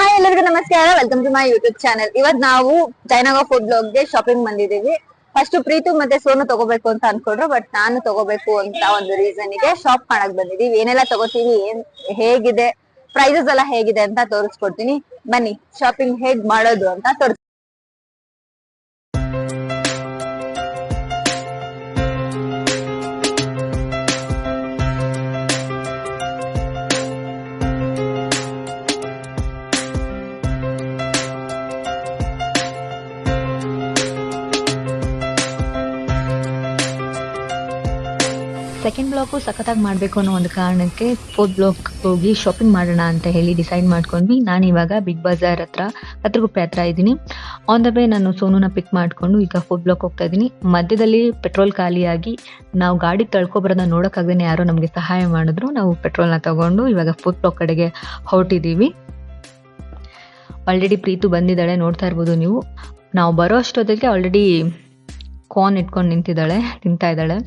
Hi ಎಲ್ಲರಿಗೂ ನಮಸ್ಕಾರ. Welcome to my YouTube channel ಇವತ್ ನಾವು ಜಯನಗರ್ ಫುಡ್ ಬ್ಲಾಗ್ಗೆ ಶಾಪಿಂಗ್ ಬಂದಿದೀವಿ ಫಸ್ಟ್ ಪ್ರೀತು ಮತ್ತೆ ಸೋನು ತಗೋಬೇಕು ಅಂತ ಅನ್ಕೊಂಡ್ರು ಬಟ್ ನಾನು ತಗೋಬೇಕು ಅಂತ ಒಂದು ರೀಸನ್ ಇದೆ ಶಾಪ್ ಮಾಡಕ್ ಬಂದಿದೀವಿ ಏನೆಲ್ಲ ತಗೋತೀವಿ, ಏನ್, ಹೇಗಿದೆ ಪ್ರೈಸಸ್ ಎಲ್ಲ ಹೇಗಿದೆ ಅಂತ ತೋರಿಸ್ಕೊಡ್ತೀನಿ. ಬನ್ನಿ ಶಾಪಿಂಗ್ ಹೇಗ್ ಮಾಡೋದು ಅಂತ ತೋರಿಸ್ ಸೆಕೆಂಡ್ ಬ್ಲಾಕು ಸಖತ್ತಾಗಿ ಮಾಡಬೇಕು ಅನ್ನೋ ಒಂದು ಕಾರಣಕ್ಕೆ ಫೋರ್ತ್ ಬ್ಲಾಕ್ ಹೋಗಿ ಶಾಪಿಂಗ್ ಮಾಡೋಣ ಅಂತ ಹೇಳಿ ಡಿಸೈಡ್ ಮಾಡ್ಕೊಂಡ್ವಿ. ನಾನು ಇವಾಗ ಬಿಗ್ ಬಜಾರ್ ಹತ್ರ ಹತ್ರಗುಪ್ಪೆ ಹತ್ರ ಇದ್ದೀನಿ. ಆನ್ ದ ವೇ ನಾನು ಸೋನುನ ಪಿಕ್ ಮಾಡಿಕೊಂಡು ಈಗ ಫೋರ್ತ್ ಬ್ಲಾಕ್ ಹೋಗ್ತಾ ಇದ್ದೀನಿ. ಮಧ್ಯದಲ್ಲಿ ಪೆಟ್ರೋಲ್ ಖಾಲಿಯಾಗಿ ನಾವು ಗಾಡಿ ತಳ್ಕೊಬರೋದನ್ನ ನೋಡೋಕ್ಕಾಗದೇ ಯಾರೋ ನಮಗೆ ಸಹಾಯ ಮಾಡಿದ್ರು. ನಾವು ಪೆಟ್ರೋಲ್ನ ತಗೊಂಡು ಇವಾಗ ಫೋರ್ತ್ ಬ್ಲಾಕ್ ಕಡೆಗೆ ಹೊರಟಿದ್ದೀವಿ ಆಲ್ರೆಡಿ ಪ್ರೀತು ಬಂದಿದ್ದಾಳೆ, ನೋಡ್ತಾ ಇರ್ಬೋದು ನೀವು. ನಾವು ಬರೋ ಅಷ್ಟೊತ್ತಿಗೆ ಆಲ್ರೆಡಿ ಕಾರ್ನ್ ಇಟ್ಕೊಂಡು ನಿಂತಿದ್ದಾಳೆ ತಿಂತಾ ಇದ್ದಾಳೆ.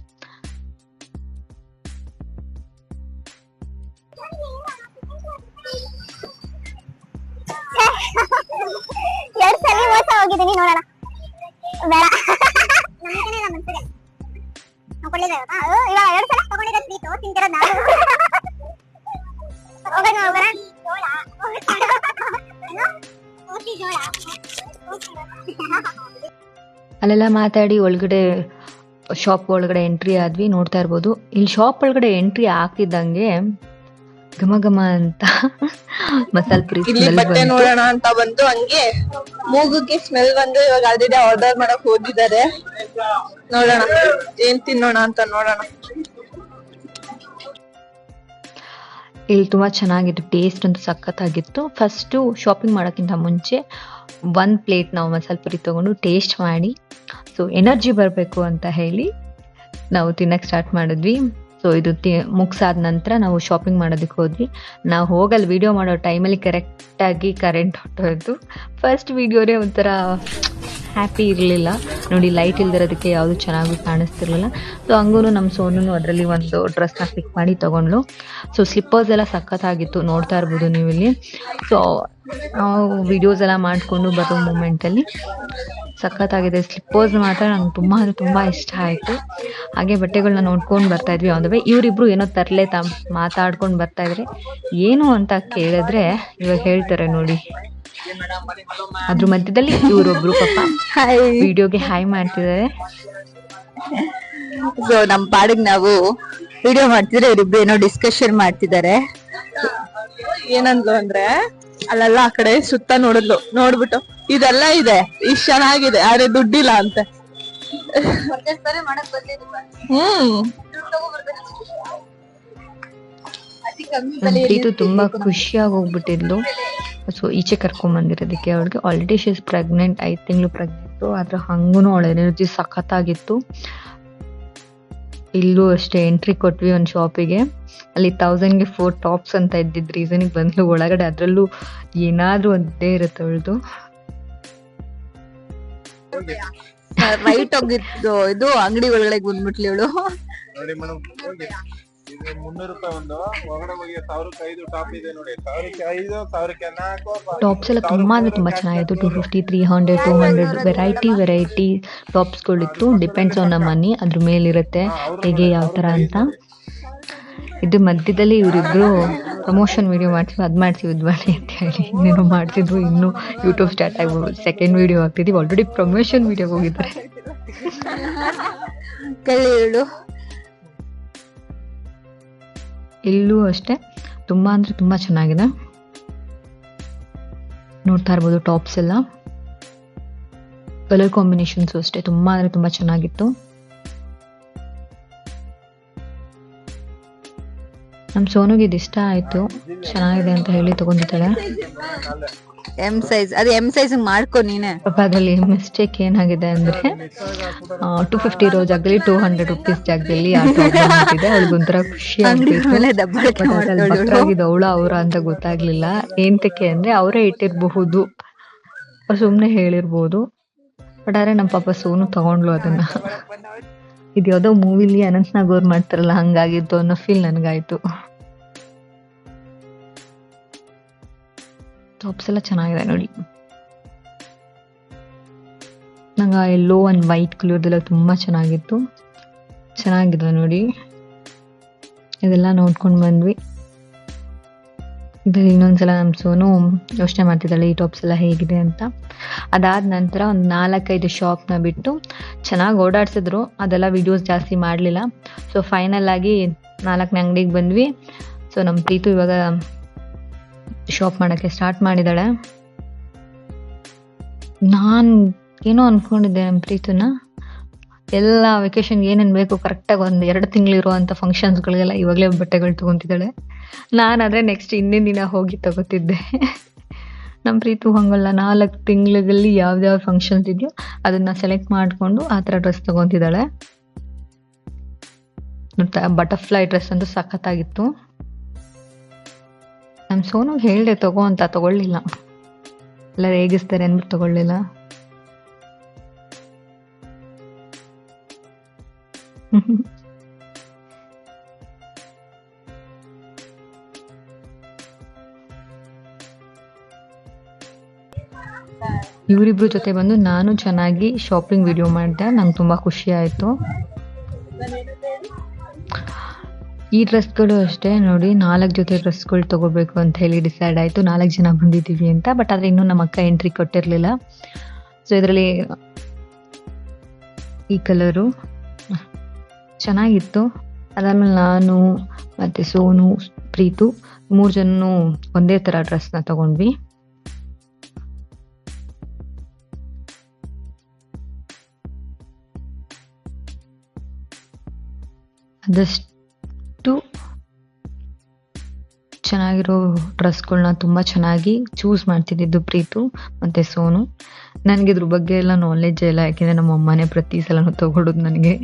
ಹೋಗಿದ್ದೀನಿ, ನೋಡೋಣ. ಬೇಡ. ಅಲ್ಲೆಲ್ಲ ಮಾತಾಡಿ ಒಳಗಡೆ ಶಾಪ್ ಒಳಗಡೆ ಎಂಟ್ರಿ ಆದ್ವಿ, ನೋಡ್ತಾ ಇರ್ಬೋದು. ಇಲ್ಲಿ ಶಾಪ್ ಒಳಗಡೆ ಎಂಟ್ರಿ ಹಾಕಿದ್ದಂಗೆ ಘಮ ಘಮ ಅಂತ ಮಸಾಲ್ ಪುರಿ ಇಲ್ಲಿ ಬಟ್ಟೆ ನೋಡೋಣ ಅಂತ ಬಂದು ಹಂಗೆ ಮೂಗುಗೆ ಸ್ಮೆಲ್ ಬಂದು ಇವಾಗ ಆಲ್ರೆಡಿ ಆರ್ಡರ್ ಮಾಡಕ್ ಹೋಗಿದ್ದಾರೆ. ನೋಡೋಣ ಏನ್ ತಿನ್ನೋಣ ಅಂತ ನೋಡೋಣ. ಇಲ್ಲಿ ತುಂಬಾ ಚೆನ್ನಾಗಿತ್ತು ಟೇಸ್ಟ್ ಅಂತೂ ಸಖತ್ತಾಗಿತ್ತು. ಫಸ್ಟು ಶಾಪಿಂಗ್ ಮಾಡೋಕ್ಕಿಂತ ಮುಂಚೆ ಒಂದು ಪ್ಲೇಟ್ ನಾವು ಮಸಾಲೆ ಪುರಿ ತಗೊಂಡು ಟೇಸ್ಟ್ ಮಾಡಿ. ಸೊ ಎನರ್ಜಿ ಬರಬೇಕು ಅಂತ ಹೇಳಿ ನಾವು ತಿನ್ನಕ್ಕೆ ಸ್ಟಾರ್ಟ್ ಮಾಡಿದ್ವಿ. ಸೊ ಇದು ತಿ ಆದ ನಂತರ ನಾವು ಶಾಪಿಂಗ್ ಮಾಡೋದಕ್ಕೆ ಹೋದ್ವಿ. ನಾವು ಹೋಗಲ್ಲಿ ವೀಡಿಯೋ ಮಾಡೋ ಟೈಮಲ್ಲಿ ಕರೆಕ್ಟಾಗಿ ಕರೆಂಟ್ ಹೊಟ್ಟೋಯ್ತು ಫಸ್ಟ್ ವಿಡಿಯೋನೇ ಒಂಥರ ಹ್ಯಾಪಿ ಇರಲಿಲ್ಲ. ನೋಡಿ ಲೈಟ್ ಇಲ್ದಿರೋದಕ್ಕೆ ಯಾವುದು ಚೆನ್ನಾಗಿ ಕಾಣಿಸ್ತಿರ್ಲಿಲ್ಲ. ಸೊ ಹಂಗೂ ನಮ್ಮ ಸೋನು ಅದರಲ್ಲಿ ಒಂದು ಡ್ರೆಸ್ನ ಪಿಕ್ ಮಾಡಿ ತೊಗೊಂಡ್ಲು ಸೊ ಸ್ಲಿಪ್ಪರ್ಸ್ ಎಲ್ಲ ಸಖತ್ತಾಗಿತ್ತು. ನೋಡ್ತಾ ಇರ್ಬೋದು ನೀವು ಇಲ್ಲಿ ಸೊ ನಾವು ವಿಡಿಯೋಸ್ ಎಲ್ಲ ಮಾಡಿಕೊಂಡು ಬರೋ ಮೂಮೆಂಟಲ್ಲಿ ಸಖತ್ತಾಗಿದೆ. ಸ್ಲಿಪ್ಪರ್ಸ್ ಮಾತ್ರ ನಂಗೆ ತುಂಬ ಅಂದರೆ ತುಂಬ ಇಷ್ಟ ಆಯಿತು. ಹಾಗೆ ಬಟ್ಟೆಗಳನ್ನ ನೋಡ್ಕೊಂಡು ಬರ್ತಾ ಇದ್ವಿ. ವೇ ಇವರಿಬ್ರು ಏನೋ ತರಲೆ ತ ಮಾತಾಡ್ಕೊಂಡು ಬರ್ತಾ ಇದ್ರೆ. ಏನು ಅಂತ ಕೇಳಿದ್ರೆ ಇವಾಗ ಹೇಳ್ತಾರೆ ನೋಡಿ. ಅದ್ರ ಮಧ್ಯದಲ್ಲಿ ಇವರೊಬ್ರು ಪಾಪ ಹಾಯ್ ವಿಡಿಯೋಗೆ ಹಾಯ್ ಮಾಡ್ತಿದ್ದಾರೆ. ಸೊ ನಮ್ಮ ಪಾಡಿಗೆ ನಾವು ವಿಡಿಯೋ ಮಾಡ್ತಿದ್ರೆ ಇವರಿಬ್ರು ಏನೋ ಡಿಸ್ಕಷನ್ ಮಾಡ್ತಿದ್ದಾರೆ. ಏನಂದ್ಲು ಅಂದ್ರೆ ಅಲ್ಲೆಲ್ಲ ಆ ಕಡೆ ಸುತ್ತ ನೋಡಿದ್ಲು. ನೋಡ್ಬಿಟ್ಟು. ಇದೆಲ್ಲ ಇದೆ. ಇಷ್ಟ ಚೆನ್ನಾಗಿದೆ. ಆದ್ರೆ ದುಡ್ಡಿಲ್ಲ ಅಂತ. ಹ್ಮ್. ಪ್ರೀತು ತುಂಬಾ ಖುಷಿಯಾಗಿ ಹೋಗ್ಬಿಟ್ಟಿದ್ಲು ಸೊ ಈಚೆ ಕರ್ಕೊಂಡ್ ಬಂದಿರೋದಕ್ಕೆ ಅವಳಿಗೆ ಆಲ್ರೆಡಿ ಶೀಸ್ ಪ್ರೆಗ್ನೆಂಟ್ ಐದು ತಿಂಗಳು ಪ್ರೆಗ್ನೆಂಟ್ ಆದ್ರೆ ಹಂಗೂ ಅವಳ ಎನರ್ಜಿ ಸಖತ್ತಾಗಿತ್ತು. ಇಲ್ಲೂ ಅಷ್ಟೇ ಎಂಟ್ರಿ ಕೊಟ್ವಿ ಒಂದು ಶಾಪಿಗೆ ಅಲ್ಲಿ ತೌಸಂಡ್ಗೆ ಫೋರ್ ಟಾಪ್ಸ್ ಅಂತ ಇದ್ದಿದ್ದು ರೀಸನಿಗೆ ಬಂದ್ಲು. ಒಳಗಡೆ ಅದರಲ್ಲೂ ಏನಾದ್ರೂ ಒಂದೇ ಇರುತ್ತೆ ಅವಳದು. ರೈಟ್ ಹೋಗಿದ್ದು ಇದು ಅಂಗಡಿ ಒಳಗಡೆ ಬಂದ್ಬಿಟ್ಲಿ ಇವಳು. ನೋಡಿ ಮೇಡಮ್ ಇದು ಮುನ್ನೂರು ರೂಪಾಯಿ ಒಂದು ಒಳಗಡೆ ಹೋಗಿ ಸಾವಿರಕ್ಕೆ ಐದು ಟಾಪ್ ಇದೆ ನೋಡಿ. ಸಾವಿರಕ್ಕೆ ಐದು ಸಾವಿರಕ್ಕೆ ನಾಲ್ಕು ಟಾಪ್ಸ್ ಎಲ್ಲ ತುಂಬಾ ಅಂದ್ರೆ ತುಂಬಾ ಚೆನ್ನಾಗಿತ್ತು two fifty three hundred two hundred variety variety ಟಾಪ್ಸ್ಗಳಿತ್ತು depends on ನಮ್ಮ ಮನಿ ಅದ್ರ ಮೇಲಿರುತ್ತೆ ಹೇಗೆ ಯಾವ ಥರ ಅಂತ. ಇದು ಮಧ್ಯದಲ್ಲಿ ಇವರಿಬ್ರು ಪ್ರಮೋಷನ್ ವಿಡಿಯೋ ಮಾಡ್ತೀವಿ ಅದು ಮಾಡ್ತೀವಿ ಇದು ಮಾಡಿ ಅಂತ ಹೇಳಿ ಇನ್ನೇನೋ ಮಾಡ್ತಿದ್ರು ಇನ್ನು ಯೂಟ್ಯೂಬ್ ಸ್ಟಾರ್ಟ್ ಆಗ್ಬೋದು ಸೆಕೆಂಡ್ ವಿಡಿಯೋ ಆಗ್ತಿದ್ದೀವಿ ಆಲ್ರೆಡಿ ಪ್ರಮೋಷನ್ ವಿಡಿಯೋ ಹೋಗಿದ್ದಾರೆ. ಇಲ್ಲೂ ಅಷ್ಟೇ ತುಂಬ ಅಂದರೆ ತುಂಬ ಚೆನ್ನಾಗಿದೆ. ನೋಡ್ತಾ ಇರ್ಬೋದು ಟಾಪ್ಸ್ ಎಲ್ಲ. ಕಲರ್ ಕಾಂಬಿನೇಷನ್ಸು ಅಷ್ಟೇ ತುಂಬ ಅಂದರೆ ತುಂಬ ಚೆನ್ನಾಗಿತ್ತು. ನಮ್ಮ ಸೋನುಗೆ ಇದು ಇಷ್ಟ ಆಯಿತು. ಚೆನ್ನಾಗಿದೆ ಅಂತ ಹೇಳಿ ತಗೊಂಡಿದ್ದಾಳೆ. ಎಂ ಸೈಜ್ ಅದು ಎಂ ಸೈಜ್ ಮಾಡ್ಕೊ ನೀನೆ. ಪಾಪ ಅದರಲ್ಲಿ ಮಿಸ್ಟೇಕ್ ಏನಾಗಿದೆ ಅಂದ್ರೆ ಟೂ ಫಿಫ್ಟಿ ಇರೋ ಜಾಗದಲ್ಲಿ ಟೂ ಹಂಡ್ರೆಡ್ ರುಪೀಸ್ ಜಾಗದಲ್ಲಿ ಅವಳಿಗೊಂಥರ ಖುಷಿ ಆಗಿದೆ ಅವಳ ಅವರ ಅಂತ ಗೊತ್ತಾಗ್ಲಿಲ್ಲ. ಏಂತಕ್ಕೆ ಅಂದ್ರೆ ಅವರೇ ಇಟ್ಟಿರಬಹುದು. ಸುಮ್ಮನೆ ಹೇಳಿರ್ಬೋದು. ಬಟ್ ಆದ್ರೆ ನಮ್ಮ ಪಾಪ ಸೋನು ತಗೊಂಡ್ಲು ಅದನ್ನ. ಇದು ಯಾವುದೋ ಮೂವಿಲಿ ಅನಂತ್ನಾಗ್ ಅವ್ರು ಮಾಡ್ತಾರಲ್ಲ, ಹಂಗಾಗಿತ್ತು ಅನ್ನೋ ಫೀಲ್ ನನಗಾಯ್ತು. ಟಾಪ್ಸ್ ಎಲ್ಲ ಚೆನ್ನಾಗಿದೆ ನೋಡಿ. ನಂಗೆ ಆ ಎಲ್ಲೋ ಆ್ಯಂಡ್ ವೈಟ್ ಕಲರ್ದೆಲ್ಲ ತುಂಬ ಚೆನ್ನಾಗಿತ್ತು. ಚೆನ್ನಾಗಿದೆ ನೋಡಿ. ಇದೆಲ್ಲ ನೋಡ್ಕೊಂಡು ಬಂದ್ವಿ. ಇದ್ರಲ್ಲಿ ಇನ್ನೊಂದ್ಸಲ ನಮ್ಮ ಸೋನು ಯೋಚನೆ ಮಾಡ್ತಿದ್ದಾಳೆ, ಈ ಟಾಪ್ಸ್ ಎಲ್ಲ ಹೇಗಿದೆ ಅಂತ. ಅದಾದ ನಂತರ ಒಂದು ನಾಲ್ಕೈದು ಶಾಪ್ನ ಬಿಟ್ಟು ಚೆನ್ನಾಗಿ ಓಡಾಡ್ಸಿದ್ರು, ಅದೆಲ್ಲ ವಿಡಿಯೋಸ್ ಜಾಸ್ತಿ ಮಾಡಲಿಲ್ಲ. ಸೊ ಫೈನಲ್ ಆಗಿ ನಾಲ್ಕನೇ ಅಂಗಡಿಗೆ ಬಂದ್ವಿ. ಸೊ ನಮ್ಮ ಪ್ರೀತು ಇವಾಗ ಶಾಪ್ ಮಾಡೋಕ್ಕೆ ಸ್ಟಾರ್ಟ್ ಮಾಡಿದ್ದಾಳೆ. ನಾನು ಏನೋ ಅಂದ್ಕೊಂಡಿದ್ದೆ ನಮ್ಮ ಪ್ರೀತನ. ಎಲ್ಲ ವೆಕೇಶನ್ಗೆ ಏನೇನು ಬೇಕು ಕರೆಕ್ಟಾಗಿ ಒಂದು ಎರಡು ತಿಂಗಳಿರುವಂಥ ಫಂಕ್ಷನ್ಸ್ಗಳಿಗೆಲ್ಲ ಇವಾಗಲೇ ಬಟ್ಟೆಗಳು ತೊಗೊತಿದ್ದಾಳೆ. ನಾನಾದರೆ ನೆಕ್ಸ್ಟ್ ಇನ್ನೇನು ದಿನ ಹೋಗಿ ತಗೋತಿದ್ದೆ. ನಮ್ಮ ಪ್ರೀತು ಹಂಗಲ್ಲ ನಾಲ್ಕು ತಿಂಗಳಲ್ಲಿ ಯಾವ್ದಾವ್ದು ಫಂಕ್ಷನ್ಸ್ ಇದೆಯೋ ಅದನ್ನ ಸೆಲೆಕ್ಟ್ ಮಾಡಿಕೊಂಡು ಆ ಥರ ಡ್ರೆಸ್ ತೊಗೊತಿದ್ದಾಳೆ. ಬಟರ್ಫ್ಲೈ ಡ್ರೆಸ್ ಅಂತೂ ಸಖತ್ತಾಗಿತ್ತು. ನಮ್ಮ ಸೋನು ಹೇಳಿದೆ ತಗೋ ಅಂತ ತಗೊಳ್ಳಿಲ್ಲ. ಎಲ್ಲ ರೇಗಿಸ್ತಾರೆ ಅಂದ್ಬಿಟ್ಟು ತಗೊಳ್ಳಿಲ್ಲ. ಇವರಿಬ್ರು ಜೊತೆ ಬಂದು ನಾನು ಚೆನ್ನಾಗಿ ಶಾಪಿಂಗ್ ವಿಡಿಯೋ ಮಾಡಿದೆ. ನಂಗೆ ತುಂಬ ಖುಷಿ ಆಯಿತು. ಈ ಡ್ರೆಸ್ಗಳು ಅಷ್ಟೇ. ನೋಡಿ, ನಾಲ್ಕು ಜೊತೆ ಡ್ರೆಸ್ಗಳು ತಗೋಬೇಕು ಅಂತ ಹೇಳಿ ಡಿಸೈಡ್ ಆಯಿತು. ನಾಲ್ಕು ಜನ ಬಂದಿದ್ದೀವಿ ಅಂತ. ಬಟ್ ಆದರೆ ಇನ್ನೂ ನಮ್ಮ ಅಕ್ಕ ಎಂಟ್ರಿ ಕೊಟ್ಟಿರಲಿಲ್ಲ. ಸೊ ಇದರಲ್ಲಿ ಈ ಕಲರು ಚೆನ್ನಾಗಿತ್ತು. ಅದಾದಮೇಲೆ ನಾನು ಮತ್ತು ಸೋನು, ಪ್ರೀತು ಮೂರು ಜನ ಒಂದೇ ಥರ ಡ್ರೆಸ್ನ ತಗೊಂಡ್ವಿ. ಆದಷ್ಟು ಚೆನ್ನಾಗಿರೋ ಡ್ರೆಸ್ಗಳನ್ನ ತುಂಬ ಚೆನ್ನಾಗಿ ಚೂಸ್ ಮಾಡ್ತಿದ್ದಿದ್ದು ಪ್ರೀತು ಮತ್ತು ಸೋನು. ನನಗೆ ಇದ್ರ ಬಗ್ಗೆ ಎಲ್ಲ ನಾಲೆಜ್ ಇಲ್ಲ ಯಾಕೆಂದರೆ ನಮ್ಮ ಅಮ್ಮನೇ ಪ್ರತಿ ಸಲನೂ ತಗೊಳ್ಳೋದು ನನಗೆ.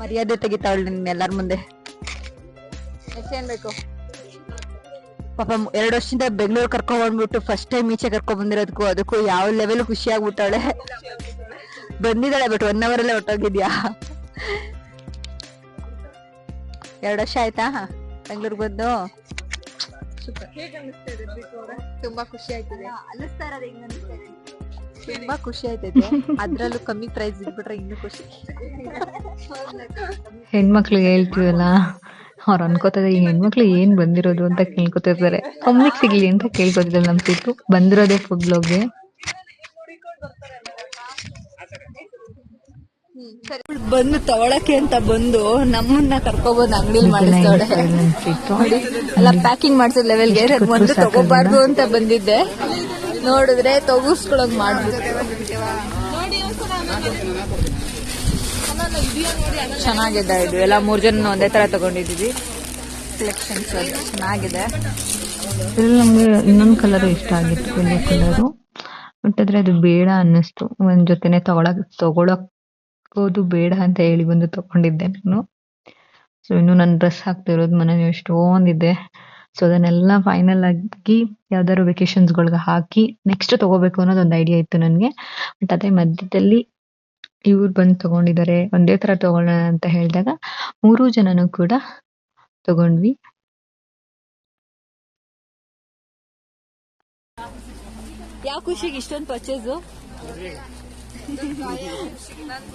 ಮರ್ಯಾದೆ ತೆಗಿತಾವಳು ನಿನ್ನ ಎಲ್ಲರ ಮುಂದೆ ಬೇಕು? ಪಾಪ ಎರಡು ವರ್ಷದಿಂದ ಬೆಂಗಳೂರು ಕರ್ಕೊಂಡ್ ಬಂದ್ಬಿಟ್ಟು ಫಸ್ಟ್ ಟೈಮ್ ಈಚೆ ಕರ್ಕೊಂಡ್ ಬಂದಿರೋದಕ್ಕೂ ಅದಕ್ಕೂ ಯಾವ ಲೆವೆಲ್ ಖುಷಿ ಆಗ್ಬಿಟ್ಟಾಳೆ ಬಂದಿದ್ದಾಳೆ ಬಟ್ ಒನ್ ಅವರ್ ಅಲ್ಲೇ ಹೊಟ್ಟೋಗಿದ್ಯಾ ಎರಡು ವರ್ಷ ಆಯ್ತಾ ಬೆಂಗಳೂರಿಗೆ ಬಂದು? ತುಂಬಾ ಖುಷಿ ಆಯ್ತಿದೆ ತುಂಬಾ ಖುಷಿ ಆಯ್ತೈತೆ ಅದ್ರಲ್ಲೂ ಕಮ್ಮಿ ಪ್ರೈಸ್ ಇದ್ಬಿಟ್ರೆ ಇನ್ನೂ ಖುಷಿ. ಹೆಣ್ಮಕ್ಳಿಗೆ ಹೇಳ್ತೀವಲ್ಲ? ಅವ್ರು ಅನ್ಕೋತಾರೆ ಈ ಹೆಣ್ಮಕ್ಳು ಏನ್ ಬಂದಿರೋದು ಅಂತ ಕೇಳ್ಕೊತಿರ್ತಾರೆ. ಅಮ್ಮಿಗೆ ಸಿಗ್ಲಿ ಅಂತ ಕೇಳ್ಕೊತಿದ್ದಾರೆ ನಮ್ ಸಿಟ್ಟು ಬಂದಿರೋದೇ ಫುಡ್ ಬ್ಲಾಗ್ಗೆ ಬಂದು ತಗೊಳಕ್ಕೆ ಅಂತ ಬಂದು ನಮ್ಮನ್ನ ಕರ್ಕೋಬಹುದು ಅಂಗಡಿ ಮಾಡಿಸ್ತವಳೆ ನಮ್ ಪ್ಯಾಕಿಂಗ್ ಎಲ್ಲ ಪ್ಯಾಕಿಂಗ್ಗೆ ಲೆವೆಲ್ಗೆ ಒಂದು ತಗೋಬಾರ್ದು ಅಂತ ಬಂದಿದ್ದೆ. ನೋಡಿದ್ರೆ ತಗೋಸ್ಕೊಳಕ್ ಮಾಡ್ಬಿಟ್ಟು. ಚೆನ್ನಾಗಿದೆ ಇದು. ಎಲ್ಲ ಮೂರ್ ಜನ ಒಂದೇ ತರ ತಗೊಂಡಿದ್ದೀವಿ. ಕಲೆಕ್ಷನ್ಸ್ ಚೆನ್ನಾಗಿದೆ. ನಮ್ಗೆ ಇನ್ನೊಂದು ಕಲರ್ ಇಷ್ಟ ಆಗಿತ್ತು ಬೆಳ್ಳಿ ಕಲರು ಬಟ್ ಆದ್ರೆ ಅದು ಬೇಡ ಅನ್ನಿಸ್ತು. ಒಂದ್ ಜೊತೆನೆ ತಗೊಳಕ್ ತಗೊಳಕೋದು ಬೇಡ ಅಂತ ಹೇಳಿ ಬಂದು ತಗೊಂಡಿದ್ದೆ ನಾನು. ಸೊ ಇನ್ನು ನನ್ನ ಡ್ರೆಸ್ ಹಾಕ್ತಿರೋದು ಮನೇಲಿ ಎಷ್ಟೊಂದಿದೆ ಸೊ ಅದನ್ನೆಲ್ಲ ಫೈನಲ್ ಆಗಿ ಯಾವ್ದಾದ್ರು ವೆಕೇಶನ್ಸ್ಗಳಿಗೆ ಹಾಕಿ ನೆಕ್ಸ್ಟ್ ತಗೋಬೇಕು ಅನ್ನೋದೊಂದು ಐಡಿಯಾ ಇತ್ತು ನನಗೆ. ಬಟ್ ಅದೇ ಮಧ್ಯದಲ್ಲಿ ಇವ್ರು ಬಂದು ತಗೊಂಡಿದ್ದಾರೆ ಒಂದೇ ತರ ತಗೊಳ್ಳೋಣ ಅಂತ ಹೇಳಿದಾಗ ಮೂರು ಜನನು ಕೂಡ ತಗೊಂಡ್ವಿ. ಯಾವ ಖುಷಿಗೆ ಇಷ್ಟೊಂದು ಪರ್ಚೇಸು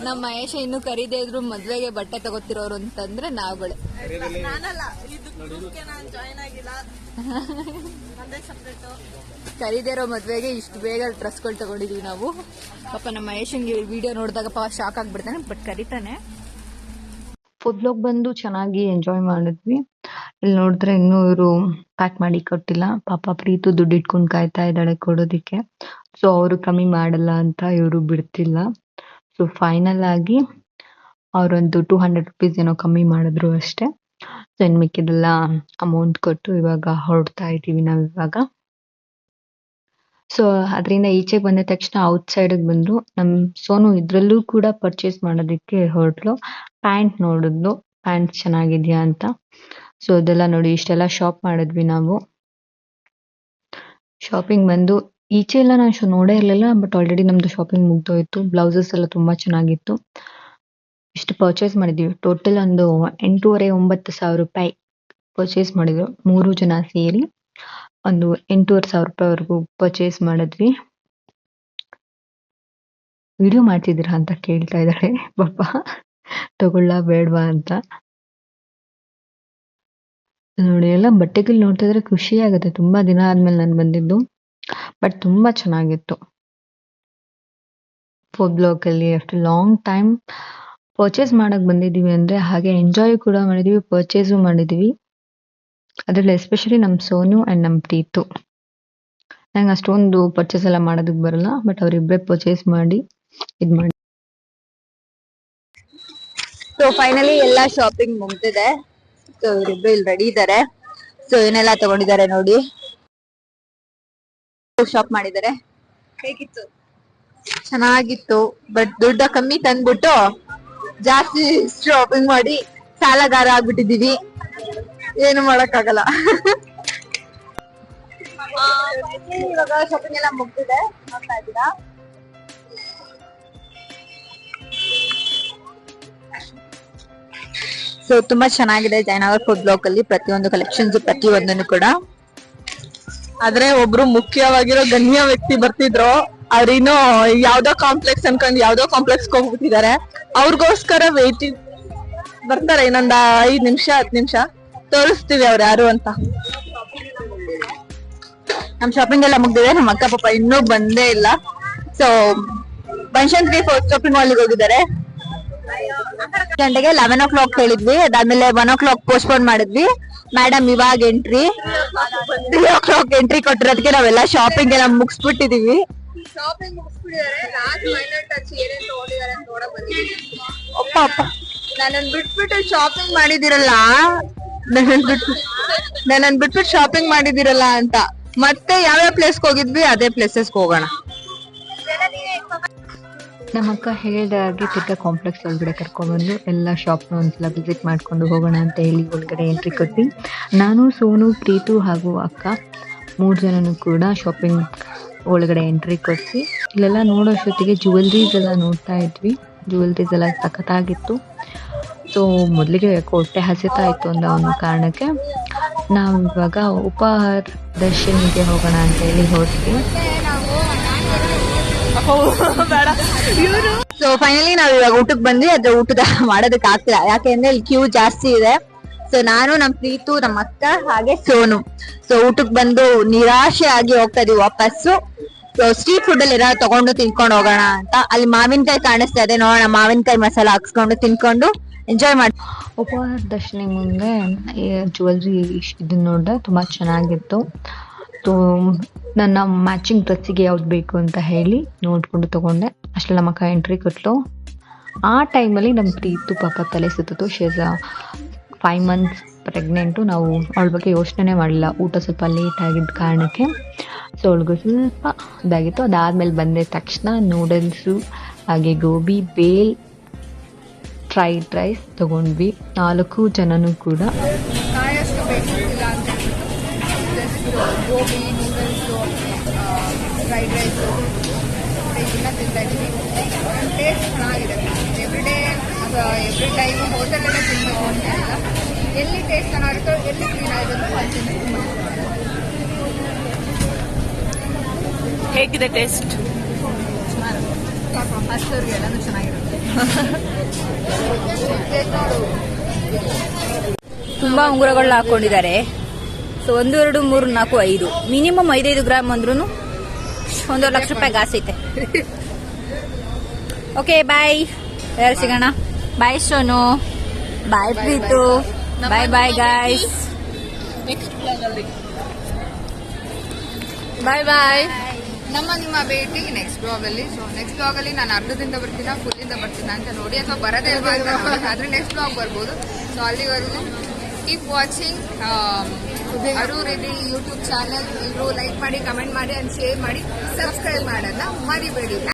ನಮ್ಮ ಮಹೇಶ ಇನ್ನು ಕರೀದೇ ಇದ್ರು ಮದ್ವೆಗೆ ಬಟ್ಟೆ ತಗೋತಿರೋರು ಅಂತಂದ್ರೆ ನಾವುಗಳೇ. ಕರೀದೇ ಇರೋ ಮದ್ವೆಗೆ ಇಷ್ಟು ಬೇಗ ಡ್ರೆಸ್ಗಳು ತಗೊಂಡಿದೀವಿ ನಾವು. ಪಾಪ ನಮ್ಮ ಮಹೇಶನ್ಗೆ ವಿಡಿಯೋ ನೋಡಿದಾಗ ಪಾಪ ಶಾಕ್ ಆಗ್ಬಿಡ್ತಾನೆ ಬಟ್ ಕರೀತಾನೆ. ಬ್ಲಾಗ್ ಬಂದು ಚೆನ್ನಾಗಿ ಎಂಜಾಯ್ ಮಾಡಿದ್ವಿ. ಇಲ್ಲಿ ನೋಡಿದ್ರೆ ಇನ್ನೂ ಇವರು ಪ್ಯಾಕ್ ಮಾಡಿ ಕೊಟ್ಟಿಲ್ಲ. ಪಾಪ ಪ್ರೀತು ದುಡ್ಡು ಇಟ್ಕೊಂಡು ಕಾಯ್ತಾ ಇದ್ದಾಳೆ ಕೊಡೋದಿಕ್ಕೆ. ಸೊ ಅವರು ಕಮ್ಮಿ ಮಾಡಲ್ಲ ಅಂತ ಇವರು ಬಿಡ್ತಿಲ್ಲ. ಸೊ ಫೈನಲ್ ಆಗಿ ಅವರೊಂದು ಟೂ ಹಂಡ್ರೆಡ್ ರುಪೀಸ್ ಏನೋ ಕಮ್ಮಿ ಮಾಡಿದ್ರು ಅಷ್ಟೇ. ಸೊ ಇನ್ ಮಿಕ್ಕಿದೆಲ್ಲ ಅಮೌಂಟ್ ಕೊಟ್ಟು ಇವಾಗ ಹೊರಡ್ತಾ ಇದ್ದೀವಿ ನಾವು ಇವಾಗ ಸೊ ಅದರಿಂದ ಈಚೆಗೆ ಬಂದ ತಕ್ಷಣ ಔಟ್ ಸೈಡ್ ಬಂದ್ರು ನಮ್ ಸೋನು ಇದ್ರಲ್ಲೂ ಕೂಡ ಪರ್ಚೇಸ್ ಮಾಡೋದಕ್ಕೆ ಹೊರಟ್ಲು. ಪ್ಯಾಂಟ್ ನೋಡಿದ್ಲು. ಪ್ಯಾಂಟ್ ಚೆನ್ನಾಗಿದ್ಯಾ ಅಂತ. ಸೊ ಅದೆಲ್ಲ ನೋಡಿ, ಇಷ್ಟೆಲ್ಲ ಶಾಪ್ ಮಾಡಿದ್ವಿ ನಾವು. ಶಾಪಿಂಗ್ ಬಂದು ಈಚೆ ಎಲ್ಲ ನಾನು ನೋಡೇ ಇರಲಿಲ್ಲ ಬಟ್ ಆಲ್ರೆಡಿ ನಮ್ದು ಶಾಪಿಂಗ್ ಮುಗ್ದೋಯ್ತು. ಬ್ಲೌಸಸ್ ಎಲ್ಲ ತುಂಬಾ ಚೆನ್ನಾಗಿತ್ತು. ಇಷ್ಟು ಪರ್ಚೇಸ್ ಮಾಡಿದ್ವಿ. ಟೋಟಲ್ ಒಂದು ಎಂಟೂವರೆ ಒಂಬತ್ತು ಸಾವಿರ ರೂಪಾಯಿ ಪರ್ಚೇಸ್ ಮಾಡಿದ್ರು ಮೂರು ಜನ ಸೇರಿ. ಒಂದು ಎಂಟೂವರೆ ಸಾವಿರ ರೂಪಾಯಿವರೆಗೂ ಪರ್ಚೇಸ್ ಮಾಡಿದ್ವಿ. ವಿಡಿಯೋ ಮಾಡ್ತಿದ್ದೀರಾ ಅಂತ ಕೇಳ್ತಾ ಇದ್ದಾಳೆ ಪಾಪ, ತಗೊಳ್ಳ ಬೇಡವಾ ಅಂತ. ನೋಡಿ, ಎಲ್ಲ ಬಟ್ಟೆಗಳು ನೋಡ್ತಾ ಇದ್ರೆ ಖುಷಿ ಆಗುತ್ತೆ. ತುಂಬಾ ದಿನ ಆದ್ಮೇಲೆ ನಾನು ಬಂದಿದ್ದು. ಬಟ್ ತುಂಬಾ ಚೆನ್ನಾಗಿತ್ತು. ಫುಡ್ ಬ್ಲಾಕ್ ಅಲ್ಲಿ ಅಷ್ಟು ಲಾಂಗ್ ಟೈಮ್ ಪರ್ಚೇಸ್ ಮಾಡಕ್ ಬಂದಿದೀವಿ ಅಂದ್ರೆ ಹಾಗೆ ಎಂಜಾಯ್ ಕೂಡ ಮಾಡಿದೀವಿ ಪರ್ಚೇಸು ಮಾಡಿದೀವಿ ಅದ್ರಲ್ಲಿ ಎಸ್ಪೆಷಲಿ ನಮ್ಮ ಸೋನು ಅಂಡ್ ನಮ್ಮ ಪ್ರೀತು. ನಂಗೆ ಅಷ್ಟೊಂದು ಪರ್ಚೇಸ್ ಎಲ್ಲ ಮಾಡೋದಕ್ಕೆ ಬರಲ್ಲ ಬಟ್ ಅವರಿಬ್ಬರೇ ಪರ್ಚೇಸ್ ಮಾಡಿ ಇದು ಮಾಡಿ. ಸೊ ಫೈನಲಿ ಎಲ್ಲ ಶಾಪಿಂಗ್ ಮುಗ್ದಿದೆ. ಸೊ ಇವರಿಬ್ರು ಇಲ್ಲಿ ರೆಡಿ ಇದ್ದಾರೆ ಸೊ ಏನೆಲ್ಲ ತಗೊಂಡಿದ್ದಾರೆ ನೋಡಿ. ಶಾಪ್ ಮಾಡಿದ್ದಾರೆ. ಹೇಗಿತ್ತು? ಚೆನ್ನಾಗಿತ್ತು ಬಟ್ ದುಡ್ಡ ಕಮ್ಮಿ ತಂದ್ಬಿಟ್ಟು ಜಾಸ್ತಿ ಶಾಪಿಂಗ್ ಮಾಡಿ ಸಾಲಗಾರ ಆಗ್ಬಿಟ್ಟಿದೀವಿ ಏನು ಮಾಡಕ್ಕಾಗಲ್ಲ. ಆ, finally ಇವಾಗ ಶಾಪಿಂಗ್ ಎಲ್ಲ ಮುಗ್ದಿದೆ. ನೋಡ್ತಾ ಇದ್ದೀರಾ? ಸೊ ತುಂಬಾ ಚೆನ್ನಾಗಿದೆ ಜಯನಗರ್ ಫುಡ್ ಬ್ಲಾಕ್ ಅಲ್ಲಿ ಪ್ರತಿಯೊಂದು ಕಲೆಕ್ಷನ್ಸ್ ಪ್ರತಿಯೊಂದನ್ನು ಕೂಡ. ಆದ್ರೆ ಒಬ್ರು ಮುಖ್ಯವಾಗಿರೋ ಗಣ್ಯ ವ್ಯಕ್ತಿ ಬರ್ತಿದ್ರು. ಅವ್ರಿನ್ನೂ ಯಾವ್ದೋ ಕಾಂಪ್ಲೆಕ್ಸ್ ಅನ್ಕೊಂಡ್ ಯಾವ್ದೋ ಕಾಂಪ್ಲೆಕ್ಸ್ ಹೋಗ್ಬಿಟ್ಟಿದ್ದಾರೆ. ಅವ್ರಿಗೋಸ್ಕರ ವೇಟಿಂಗ್ ಬರ್ತಾರೆ ಇನ್ನೊಂದ್ ಐದ್ ನಿಮಿಷ ಹತ್ತು ನಿಮಿಷ. ತೋರಿಸ್ತೀವಿ ಅವ್ರು ಯಾರು ಅಂತ. ನಮ್ ಶಾಪಿಂಗ್ ಎಲ್ಲ ಮುಗ್ದಿದೆ, ನಮ್ಮ ಅಕ್ಕ ಪಾಪ ಇನ್ನೂ ಬಂದೇ ಇಲ್ಲ. ಸೊ ಬನ್ಶಂಕರಿ ಶಾಪಿಂಗ್ ಮಾಲ್ ಹೋಗಿದ್ದಾರೆ. ಗಂಟೆಗೆ ಲೆವೆನ್ ಓ ಕ್ಲಾಕ್ ಹೇಳಿದ್ವಿ, ಅದಾದ್ಮೇಲೆ ಒನ್ ಓ ಕ್ಲಾಕ್ ಪೋಸ್ಟ್ಪೋನ್ ಮಾಡಿದ್ವಿ. ಮೇಡಮ್ ಇವಾಗ entry three o'clock entry ಕೊಟ್ಟಿರೋದಕ್ಕೆ ನಾವೆಲ್ಲ ಶಾಪಿಂಗ್ ಎಲ್ಲ ಮುಗಿಸ್ಬಿಟ್ಟಿದೀವಿ. ನನ್ನನ್ ಬಿಟ್ಬಿಟ್ಟು ಶಾಪಿಂಗ್ ಮಾಡಿದಿರಲ್ಲ? ನನ್ನನ್ ಬಿಟ್ಬಿಟ್ಟು ಶಾಪಿಂಗ್ ಮಾಡಿದಿರಲ್ಲ ಅಂತ. ಮತ್ತೆ ಯಾವ ಯಾವ ಪ್ಲೇಸ್ ಹೋಗಿದ್ವಿ, ಅದೇ ಪ್ಲೇಸಸ್ ಹೋಗೋಣ. ನಮ್ಮ ಅಕ್ಕ ಹಾಗೆ ತಿರ್ಗಾ ಕಾಂಪ್ಲೆಕ್ಸ್ ಒಳಗಡೆ ಕರ್ಕೊಂಡ್ಬಂದು ಎಲ್ಲ ಶಾಪ್ನ ಒಂದ್ಸಲ ವಿಸಿಟ್ ಮಾಡ್ಕೊಂಡು ಹೋಗೋಣ ಅಂತ ಹೇಳಿ ಒಳಗಡೆ ಎಂಟ್ರಿ ಕೊಟ್ಟು ನಾನು, ಸೋನು, ಪ್ರೀತು ಹಾಗೂ ಅಕ್ಕ ಮೂರು ಜನನು ಕೂಡ ಶಾಪಿಂಗ್ ಒಳಗಡೆ ಎಂಟ್ರಿ ಕೊಟ್ವಿ. ಇಲ್ಲೆಲ್ಲ ನೋಡೋಷ್ಟೊತ್ತಿಗೆ ಜುವೆಲ್ರೀಸ್ ಎಲ್ಲ ನೋಡ್ತಾ ಇದ್ವಿ. ಜುವೆಲ್ರೀಸ್ ಎಲ್ಲ ಸಖತ್ತಾಗಿತ್ತು. ಸೊ ಮೊದಲಿಗೆ ಕೊಟ್ಟೆ ಹಸಿತಾ ಇತ್ತು ಅನ್ನೋ ಒಂದು ಕಾರಣಕ್ಕೆ ನಾವು ಇವಾಗ ಉಪಹಾರ ದರ್ಶನಿಗೆ ಹೋಗೋಣ ಅಂತ ಹೇಳಿ ಹೋದ್ವಿ. ಸೊ ಫೈನಲಿ ನಾವು ಇವಾಗ ಊಟಕ್ಕೆ ಬಂದ್ವಿ. ಅದ್ರ ಊಟದ ಮಾಡೋದಕ್ಕೆ ಆಗ್ತಿಲ್ಲ. ಯಾಕೆಂದ್ರೆ ಇಲ್ಲಿ ಕ್ಯೂ ಜಾಸ್ತಿ ಇದೆ. ಸೊ ನಾನು, ನಮ್ ಪ್ರೀತು ನಮ್ಮ ಅಕ್ಕ ಹಾಗೆ ಸೋನು. ಸೊ ಊಟಕ್ಕೆ ಬಂದು ನಿರಾಶೆ ಆಗಿ ಹೋಗ್ತಾ ಇದೀವಿ ವಾಪಸ್ಸು. ಸೊ ಸ್ಟ್ರೀಟ್ ಫುಡ್ ಅಲ್ಲಿ ಏನಾದ್ರು ತಗೊಂಡು ತಿನ್ಕೊಂಡು ಹೋಗೋಣ ಅಂತ. ಅಲ್ಲಿ ಮಾವಿನಕಾಯಿ ಕಾಣಿಸ್ತಾ ಇದೆ. ನೋಡೋಣ, ಮಾವಿನಕಾಯಿ ಮಸಾಲ ಹಾಕ್ಸ್ಕೊಂಡು ತಿನ್ಕೊಂಡು. ಎಂಜಾಯ್ ಮಾಡಿ ಉಪಹಾರ ದರ್ಶನ ಮುಂದೆ ಜ್ಯುವೆಲ್ರಿ ಇದನ್ನ ನೋಡಿದೆ ತುಂಬ ಚೆನ್ನಾಗಿತ್ತು. ನನ್ನ ಮ್ಯಾಚಿಂಗ್ ಡ್ರೆಸ್ಸಿಗೆ ಯಾವ್ದು ಬೇಕು ಅಂತ ಹೇಳಿ ನೋಡಿಕೊಂಡು ತಗೊಂಡೆ. ಅಷ್ಟೆಲ್ಲ ನಮ್ಮ ಅಕ್ಕ ಎಂಟ್ರಿ ಕೊಟ್ಟಲು ಆ ಟೈಮಲ್ಲಿ ನಮ್ಮ ಪ್ರೀತು ಪಾಪ ತಲೆ ಸುತ್ತಿತು ಶೇಸ್ ಫೈವ್ ಮಂತ್ಸ್ ಪ್ರೆಗ್ನೆಂಟು ನಾವು ಅವಳ ಬಗ್ಗೆ ಯೋಚನೆ ಮಾಡಿಲ್ಲ ಊಟ ಸ್ವಲ್ಪ ಲೇಟ್ ಆಗಿದ್ದ ಕಾರಣಕ್ಕೆ. ಸೊ ಅವಳಿಗೂ ಸ್ವಲ್ಪ ಇದಾಗಿತ್ತು. ಅದಾದಮೇಲೆ ಬಂದ ತಕ್ಷಣ ನೂಡಲ್ಸು ಹಾಗೆ ಗೋಬಿ, ಬೇಲ್ ಫ್ರೈಡ್ ರೈಸ್ ತಗೊಂಡ್ವಿ. ನಾಲ್ಕು ಜನನೂ ಕೂಡ. ಗೋಬಿ ನೂಡಲ್ಸು ಫ್ರೈಡ್ ರೈಸು ಇದನ್ನ ತಿಂತಾ ಇದ್ದೀವಿ ಟೇಸ್ಟ್ ಚೆನ್ನಾಗಿದೆ. ಎವ್ರಿ ಡೇ ಎವ್ರಿ ಟೈಮ್ ಹೋಟೆಲಲ್ಲೇ ತಿನ್ನೋ ಅಂತ ಇಲ್ಲ ಎಲ್ಲಿ ಟೇಸ್ಟ್ ಚೆನ್ನಾಗಿರುತ್ತೋ ಎಲ್ಲಿ ಕ್ಲೀನ್ ಆಗಿರುತ್ತೋ ಅಲ್ಲಿ ಹೇಗಿದೆ ಟೇಸ್ಟ್ ಅಷ್ಟವ್ರಿಗೆ ಎಲ್ಲನೂ ಚೆನ್ನಾಗಿರುತ್ತೆ ತುಂಬಾ ಉಂಗುರಗಳನ್ನ ಹಾಕೊಂಡಿದ್ದಾರೆ. ಸೊ ಒಂದು ಎರಡು ಮೂರು ನಾಲ್ಕು ಐದು. ಮಿನಿಮಮ್ ಐದೈದು ಗ್ರಾಮ್ ಅಂದ್ರೂ ಒಂದೂವರೆ ಲಕ್ಷ ರೂಪಾಯಿ ಗಾಸೈತೆ ಓಕೆ ಬಾಯ್ ಯಾರು ಸಿಗೋಣ? Bye Sonu. Bye Preethu. Bye bye guys bye bye ನಮ್ಮ ನಿಮ್ಮ ಭೇಟಿ ನೆಕ್ಸ್ಟ್ ಬ್ಲಾಗ್ ಅಲ್ಲಿ. ಸೊ ನೆಕ್ಸ್ಟ್ ಬ್ಲಾಗ್ ಅಲ್ಲಿ ನಾನು ಅರ್ಧದಿಂದ ಬರ್ತೀನ ಫುಲ್ಲಿಂದ ಬರ್ತೀನಿ ಅಂತ ನೋಡಿ ಅಥವಾ ಬರದೇ ಆದ್ರೆ ನೆಕ್ಸ್ಟ್ ಬ್ಲಾಗ್ ಬರ್ಬೋದು. ಸೊ ಅಲ್ಲಿವರೆಗೂ keep watching Aru Reddy YouTube channel ಎಲ್ಲರೂ ಲೈಕ್ ಮಾಡಿ ಕಮೆಂಟ್ ಮಾಡಿ ಅಂಡ್ ಶೇರ್ ಮಾಡಿ ಸಬ್ಸ್ಕ್ರೈಬ್ ಮಾಡೋದನ್ನ ಮರಿಬೇಡಿ.